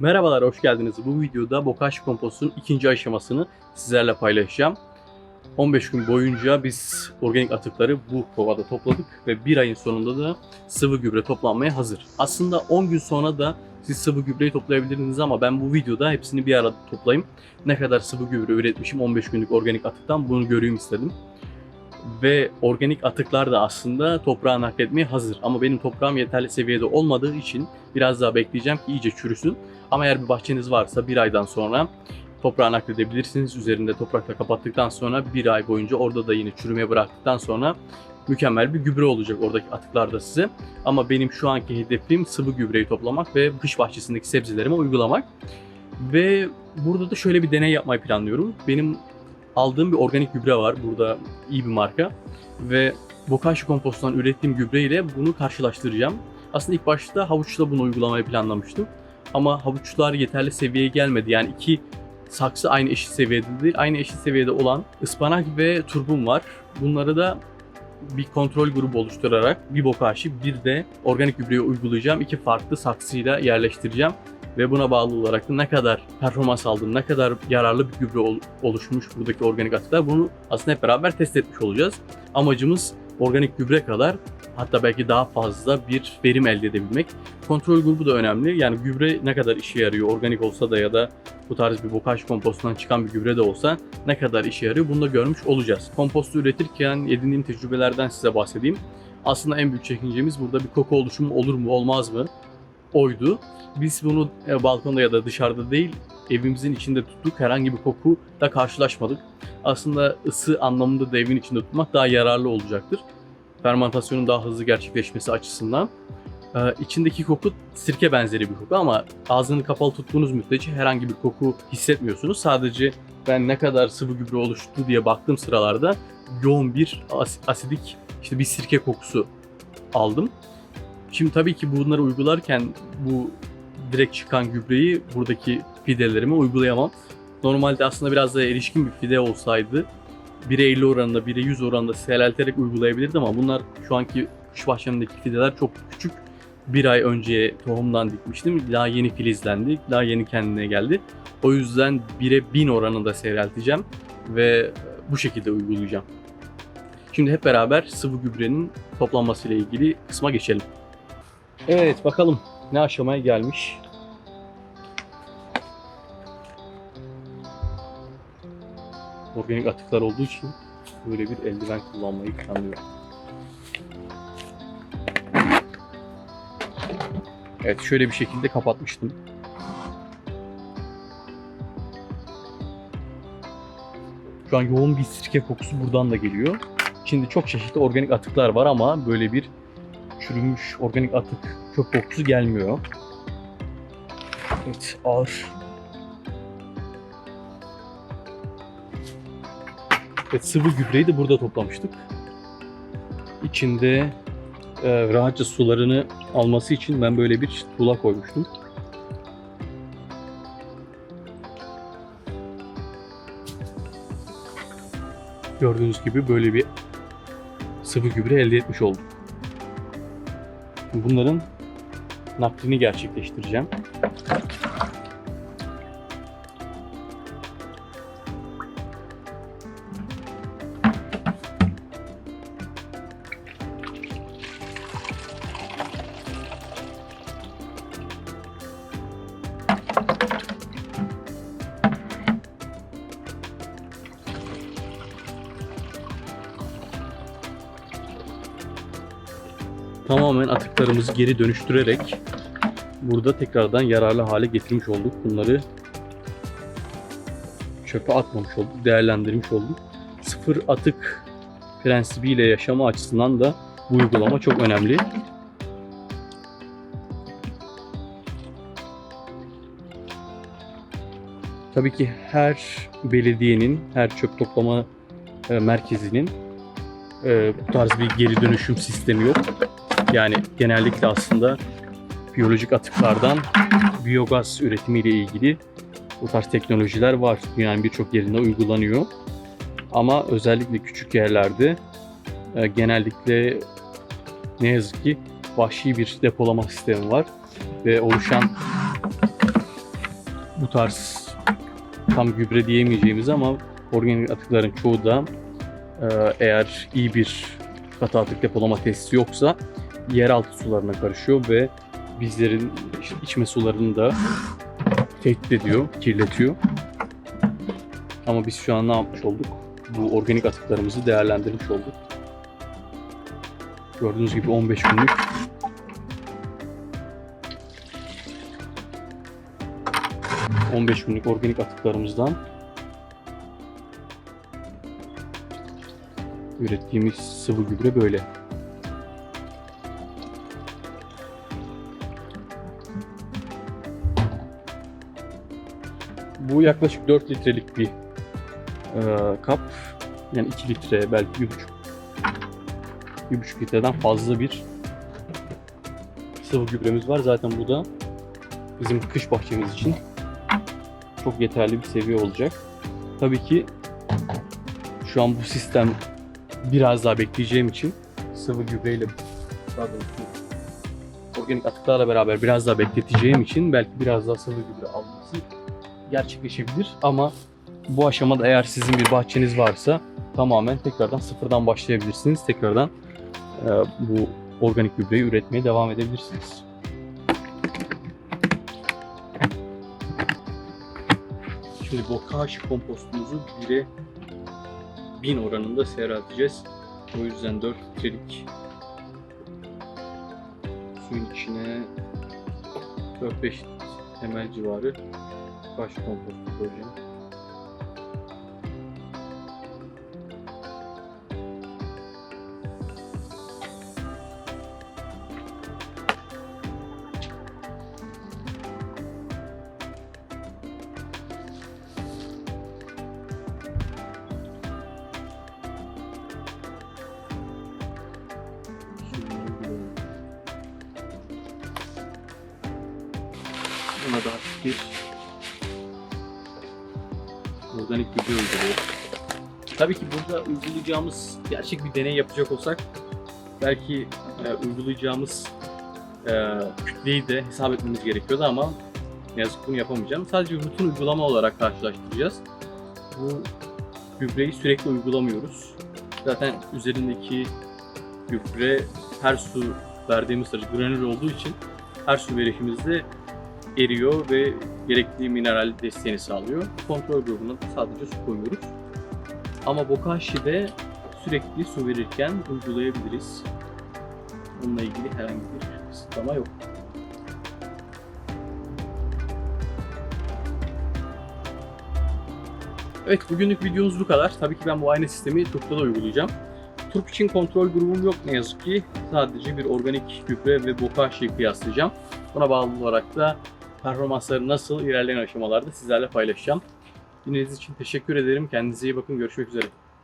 Merhabalar, hoş geldiniz. Bu videoda Bokashi kompostun ikinci aşamasını sizlerle paylaşacağım. 15 gün boyunca biz organik atıkları bu kovada topladık ve bir ayın sonunda da sıvı gübre toplanmaya hazır. Aslında 10 gün sonra da siz sıvı gübreyi toplayabilirsiniz ama ben bu videoda hepsini bir arada toplayayım. Ne kadar sıvı gübre üretmişim 15 günlük organik atıktan bunu göreyim istedim. Ve organik atıklar da aslında toprağa nakletmeye hazır. Ama benim toprağım yeterli seviyede olmadığı için biraz daha bekleyeceğim ki iyice çürüsün. Ama eğer bir bahçeniz varsa bir aydan sonra toprağa nakledebilirsiniz. Üzerinde toprakla kapattıktan sonra bir ay boyunca orada da yine çürümeye bıraktıktan sonra mükemmel bir gübre olacak oradaki atıklar da size. Ama benim şu anki hedefim sıvı gübreyi toplamak ve kış bahçesindeki sebzelerime uygulamak. Ve burada da şöyle bir deney yapmayı planlıyorum. Benim aldığım bir organik gübre var. Burada iyi bir marka. Ve Bokashi komposttan ürettiğim gübre ile bunu karşılaştıracağım. Aslında ilk başta havuçla bunu uygulamayı planlamıştım. Ama havuçlar yeterli seviyeye gelmedi. Yani iki saksı aynı eşit seviyede değil. Aynı eşit seviyede olan ıspanak ve turbum var. Bunları da bir kontrol grubu oluşturarak bir bokashi bir de organik gübreyi uygulayacağım. İki farklı saksıyla yerleştireceğim. Ve buna bağlı olarak da ne kadar performans aldım, ne kadar yararlı bir gübre ol- oluşmuş buradaki organik atıklar bunu aslında hep beraber test etmiş olacağız. Amacımız organik gübre kadar hatta belki daha fazla bir verim elde edebilmek. Kontrol grubu da önemli. Yani gübre ne kadar işe yarıyor, organik olsa da ya da bu tarz bir bokaş kompostundan çıkan bir gübre de olsa ne kadar işe yarıyor bunu da görmüş olacağız. Kompostu üretirken edindiğim tecrübelerden size bahsedeyim. Aslında en büyük çekincemiz burada bir koku oluşumu olur mu olmaz mı oydu. Biz bunu e, balkonda ya da dışarıda değil evimizin içinde tuttuk. Herhangi bir koku da karşılaşmadık. Aslında ısı anlamında da evin içinde tutmak daha yararlı olacaktır. Fermentasyonun daha hızlı gerçekleşmesi açısından. Ee, içindeki koku sirke benzeri bir koku ama ağzını kapalı tuttuğunuz müddetçe herhangi bir koku hissetmiyorsunuz. Sadece ben ne kadar sıvı gübre oluştu diye baktığım sıralarda yoğun bir as- asidik işte bir sirke kokusu aldım. Şimdi tabii ki bunları uygularken bu direkt çıkan gübreyi buradaki fidelerime uygulayamam. Normalde aslında biraz daha erişkin bir fide olsaydı 1'e 50 oranında, 1'e 100 oranında seyrelterek uygulayabilirdim ama bunlar şu anki kuş bahçemdeki fideler çok küçük. Bir ay önce tohumdan dikmiştim. Daha yeni filizlendi. Daha yeni kendine geldi. O yüzden 1'e 1000 oranında seyrelteceğim ve bu şekilde uygulayacağım. Şimdi hep beraber sıvı gübrenin toplanması ile ilgili kısma geçelim. Evet bakalım ne aşamaya gelmiş. Organik atıklar olduğu için böyle bir eldiven kullanmayı planlıyorum. Evet şöyle bir şekilde kapatmıştım. Şu an yoğun bir sirke kokusu buradan da geliyor. Şimdi çok çeşitli organik atıklar var ama böyle bir çürümüş organik atık çöp kokusu gelmiyor. Evet ağır. Evet sıvı gübreyi de burada toplamıştık. İçinde e, rahatça sularını alması için ben böyle bir tuğla koymuştum. Gördüğünüz gibi böyle bir sıvı gübre elde etmiş oldum. Bunların naklini gerçekleştireceğim. Tamamen atıklarımızı geri dönüştürerek burada tekrardan yararlı hale getirmiş olduk. Bunları çöpe atmamış olduk, değerlendirmiş olduk. Sıfır atık prensibiyle yaşama açısından da bu uygulama çok önemli. Tabii ki her belediyenin, her çöp toplama e, merkezinin e, bu tarz bir geri dönüşüm sistemi yok. Yani genellikle aslında biyolojik atıklardan biyogaz üretimiyle ilgili bu tarz teknolojiler var. Dünyanın birçok yerinde uygulanıyor. Ama özellikle küçük yerlerde e, genellikle ne yazık ki vahşi bir depolama sistemi var ve oluşan bu tarz tam gübre diyemeyeceğimiz ama organik atıkların çoğu da e, eğer iyi bir katı atık depolama tesisi yoksa yeraltı sularına karışıyor ve bizlerin içme sularını da tehdit ediyor, kirletiyor. Ama biz şu an ne yapmış olduk? Bu organik atıklarımızı değerlendirmiş olduk. Gördüğünüz gibi 15 günlük ...15 günlük organik atıklarımızdan... ...ürettiğimiz sıvı gübre böyle. Bu yaklaşık 4 litrelik bir e, kap. Yani 2 litre belki 1,5 1,5 litreden fazla bir sıvı gübremiz var. Zaten bu da bizim kış bahçemiz için çok yeterli bir seviye olacak. Tabii ki şu an bu sistem biraz daha bekleyeceğim için sıvı gübreyle organik atıklarla beraber biraz daha bekleteceğim için belki biraz daha sıvı gübre alması gerçekleşebilir ama bu aşamada eğer sizin bir bahçeniz varsa tamamen tekrardan sıfırdan başlayabilirsiniz. Tekrardan e, bu organik gübreyi üretmeye devam edebilirsiniz. Şimdi bokaş kompostumuzu 1'e 1000 oranında seyrelteceğiz. O yüzden 4 litrelik suyun içine 4-5 ml civarı baş kompostu uyguluyorum. Buna da bir organik gübre uyguluyor. Tabii ki burada uygulayacağımız gerçek bir deney yapacak olsak belki e, uygulayacağımız e, kütleyi de hesap etmemiz gerekiyordu ama ne yazık bunu yapamayacağım. Sadece rutin uygulama olarak karşılaştıracağız. Bu gübreyi sürekli uygulamıyoruz. Zaten üzerindeki gübre her su verdiğimiz sırada granül olduğu için her su verişimizde eriyor ve gerekli mineral desteğini sağlıyor. Kontrol grubuna sadece su koyuyoruz. Ama Bokashi'de sürekli su verirken uygulayabiliriz. Bununla ilgili herhangi bir kısıtlama yok. Evet bugünlük videomuz bu kadar. Tabii ki ben bu aynı sistemi Turp'ta da uygulayacağım. Turp için kontrol grubum yok ne yazık ki. Sadece bir organik gübre ve Bokashi'yi kıyaslayacağım. Buna bağlı olarak da performansları nasıl ilerleyen aşamalarda sizlerle paylaşacağım. Dinlediğiniz için teşekkür ederim. Kendinize iyi bakın. Görüşmek üzere.